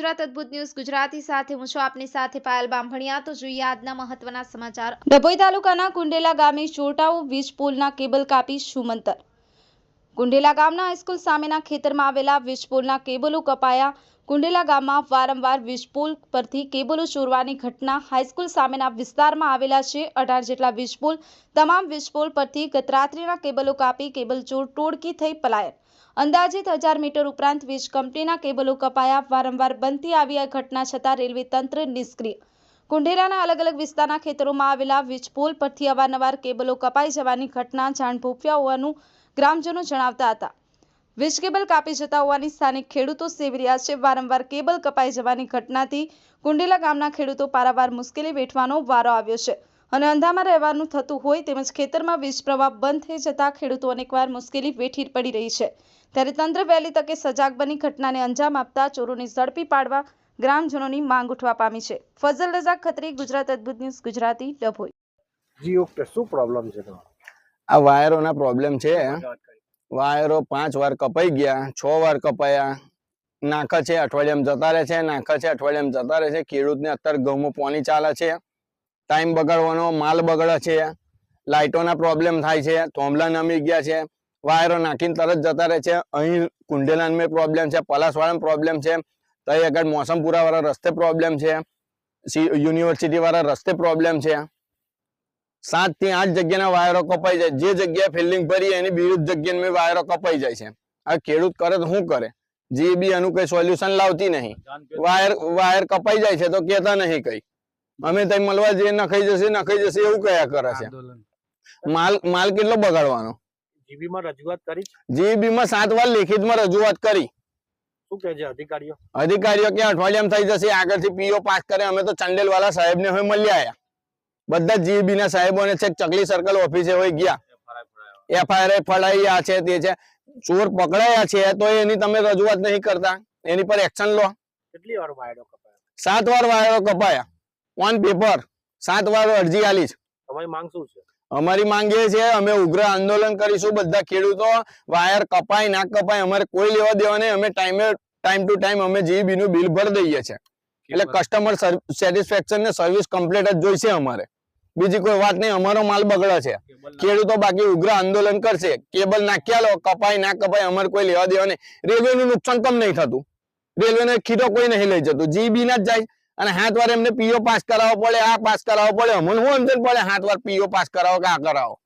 ગુજરાત અદ્ભુત ન્યૂઝ ગુજરાતી સાથે હું છું આપની સાથે પાયલ બામભણિયા તો જોઈએ આજના મહત્વના સમાચાર. ડભોઈ તાલુકાના કુંડેલા ગામે ચોટાઉ વીજ પુલના કેબલ કાપી સુમંતર. કુંડેલા ગામના હાઈસ્કૂલ સામેના ખેતરમાં આવેલા વીજ પુલના કેબલો કપાયા. કુંડેલા ગામમાં વારંવાર વીજ પુલ પરથી કેબલો ચોરવાની ઘટના હાઈસ્કૂલ સામેના વિસ્તારમાં આવેલા છે. અઢાર જેટલા વીજ પુલ, તમામ વીજ પુલ પરથી ગત રાત્રિના કેબલો કાપી કેબલ ચોર ટોળકી થઈ પલાયન. અંદાજિત હજાર મીટર ઉપરાંત વીજ કંપનીના કેબલો કપાયા. વારંવાર બનતી આવી આ ઘટના છતાં રેલવે તંત્ર નિષ્ક્રિય. કુંઢેરાના અલગ અલગ વિસ્તારના ખેતરોમાં આવેલા વીજ પુલ પરથી અવારનવાર કેબલો કપાઈ જવાની ઘટના જાણ ભોફ્યા હોવાનું ગ્રામજનો જણાવતા હતા. વીજ કેબલ કાપી જતા હોવાની સ્થાનિક ખેડૂતો સેવી રહ્યા છે. વારંવાર કેબલ કપાઈ જવાની ઘટનાથી કુંડેલા ગામના ખેડૂતો પારાવાર મુશ્કેલી વેઠવાનો વારો આવ્યો છે. અને અંધામાં રહેવાનું થતું હોય તેમજ ખેતરમાં વીજ પ્રવાહ બંધ થઈ જતા ખેડૂતો અનેકવાર મુશ્કેલી વેઠી પડી રહી છે. ત્યારે તંત્ર વહેલી તકે સજાગ બની ઘટનાને અંજામ આપતા ચોરોને ઝડપી પાડવા ગ્રામજનોની માંગ ઉઠવા પામી છે. ફઝલ રજા ખત્રી ગુજરાત અદ્ભુત ન્યૂઝ ગુજરાતી ડભોઈ. જી ઓકે શું પ્રોબ્લેમ છે આ વાયરોના પ્રોબ્લેમ છે. વાયરો પાંચ વાર કપાઈ ગયા છ વાર કપાયા. નાખા છે અઠવાડિયામાં જતા રહે છે નાખા છે અઠવાડિયામાં જતા રહે છે. ખેડૂતને અત્યારે ઘઉંમાં પાણી ચાલે છે. ટાઈમ બગાડવાનો માલ બગડે છે લાઇટોના પ્રોબ્લેમ થાય છે થોંભલા નમી ગયા છે વાયરો નાખીને તરત જતા રહે છે અહીં કુંડેલાનમાં પ્રોબ્લેમ છે પલાસવાળામાં પ્રોબ્લેમ છે તઈ આગળ મોસમપુરાવાળા રસ્તે પ્રોબ્લેમ છે યુનિવર્સિટીવાળા રસ્તે પ્રોબ્લેમ છે. સાતથી આઠ જગ્યાના વાયરો કપાઈ જાય જે જગ્યાએ ફિલ્ડિંગ ભરી એની વિરુદ્ધ જગ્યાએ વાયરો કપાઈ જાય છે. આ ખેડૂત કરે તો શું કરે? જે બી એનું કઈ સોલ્યુશન લાવતી નહીં. વાયર વાયર કપાઈ જાય છે તો કેતા નહીં કઈ. અમે તઈ મળવા જઈએ નખાઈ જશે નખાઈ જશે એવું કયા કરે છે? માલ માલ કેટલો બગાડવાનો? જીબી માં રજૂઆત કરી જીબી માં સાત વાર લેખિતમાં રજૂઆત કરી. શું કહે છે અધિકારીઓ? અધિકારીઓ કે અઠવાડિયામાં થઈ જશે આગળથી પીઓ પાસ કરે અમે તો ચંડેલ વાળા સાહેબ ને હવે મળી આવ્યા બધા જીબી ના સાહેબોને છેક ચકલી સર્કલ ઓફિસે હોય ગયા. એફઆઈઆર ફળાયા છે તે છે. ચોર પકડાયા છે તો એની તમે રજૂઆત નહીં કરતા. એની પર એક્શન લો. કેટલી વાર વાયડો કપાયો? સાત વાર વાયડો કપાયા. ઓન પેપર સાત વાર અરજી આલી છે. તમારી માંગ શું છે? અમારી માંગ એ છે અમે ઉગ્ર આંદોલન કરીશું બધા ખેડૂતો વાયર કપાય ના કપાય અમારે કોઈ લેવા દેવા નહીં અમે ટાઈમે ટાઈમ ટુ ટાઈમ અમે જીબી નું બિલ ભરી દઈએ છીએ. એટલે કસ્ટમર સેટિસ્ફેક્શન ને સર્વિસ કમ્પ્લીટ જ જોઈશે અમારે. બીજી કોઈ વાત નહીં અમારો માલ બગડે છે. ખેડૂતો બાકી ઉગ્ર આંદોલન કરશે. કેબલ નાખ્યા લો કપાય ના કપાય અમારે કોઈ લેવા દેવા નહીં. રેલવે નું નુકસાન કમ નહીં થતું. રેલવે ને ખીરો કોઈ નહીં લઈ જતું. જીબી ના જ જાય. અને હાથ વાર એમને પીઓ પાસ કરાવવો પડે આ પાસ કરાવવો પડે અમને શું અંદર પડે હાથ વાર પીઓ પાસ કરાવો કે આ કરાવો?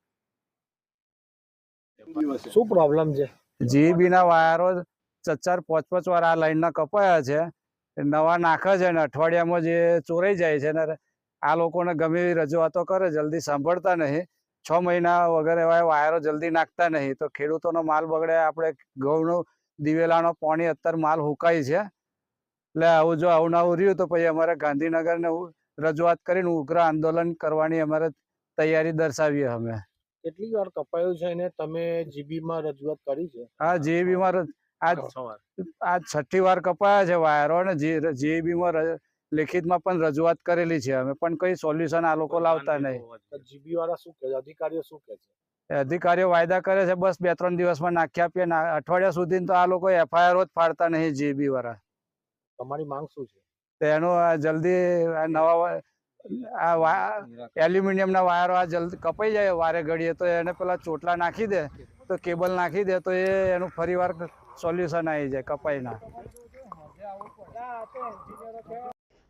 શું પ્રોબ્લેમ છે? જીબી ના વાયરો ચાર પાંચ પાંચ વાર આ લાઈન ના કપાયા છે. નવા નાખે છે ને અઠવાડિયામાં જે ચોરાઈ જાય છે ને આ લોકોને ગમે એવી રજૂઆતો કરે જલ્દી સાંભળતા નહીં. છ મહિના વગર એવા વાયરો જલ્દી નાખતા નહીં. તો ખેડૂતોનો માલ બગડે આપણે ઘઉંનો દિવેલાનો પાણી અત્યારે માલ હુકાય છે. એટલે આવું જો આવું આવું રહ્યું તો પછી અમારે ગાંધીનગરને રજૂઆત કરીને ઉગ્ર આંદોલન કરવાની અમારે તૈયારી દર્શાવીએ અમે. કેટલી વાર કપાયું છે અને તમે જીબીમાં રજૂઆત કરી છે? હા જીબીમાં આજ છઠ્ઠી વાર કપાયા છે વાયરો અને જીબીમાં લેખિતમાં પણ રજૂઆત કરેલી છે અમે પણ કઈ સોલ્યુશન આ લોકો લાવતા નહીં. જીબી વાળા શું કહે અધિકારીઓ શું કહે છે? અધિકારીઓ વાયદા કરે છે બસ બે ત્રણ દિવસમાં નાખી આપીએ ને અઠવાડિયા સુધી તો આ લોકો એફઆઈઆર જ ફાડતા નહીં જીબી વાળા તમારી માંગ શું છે? તો એનું જલ્દી નવા આ એલ્યુમિનિયમના વાયરો આ જલ્દી કપાઈ જાય વારે ઘડીએ તો એને પેલા ચોટલા નાખી દે તો કેબલ નાખી દે તો એ એનું ફરીવાર સોલ્યુશન આવી જાય કપાઈ ના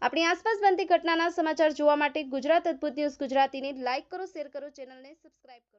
આપણી આસપાસ બનતી ઘટનાના સમાચાર જોવા માટે ગુજરાત અદ્ભુત ન્યૂઝ ગુજરાતીને લાઇક કરો શેર કરો ચેનલને સબસ્ક્રાઇબ કરો.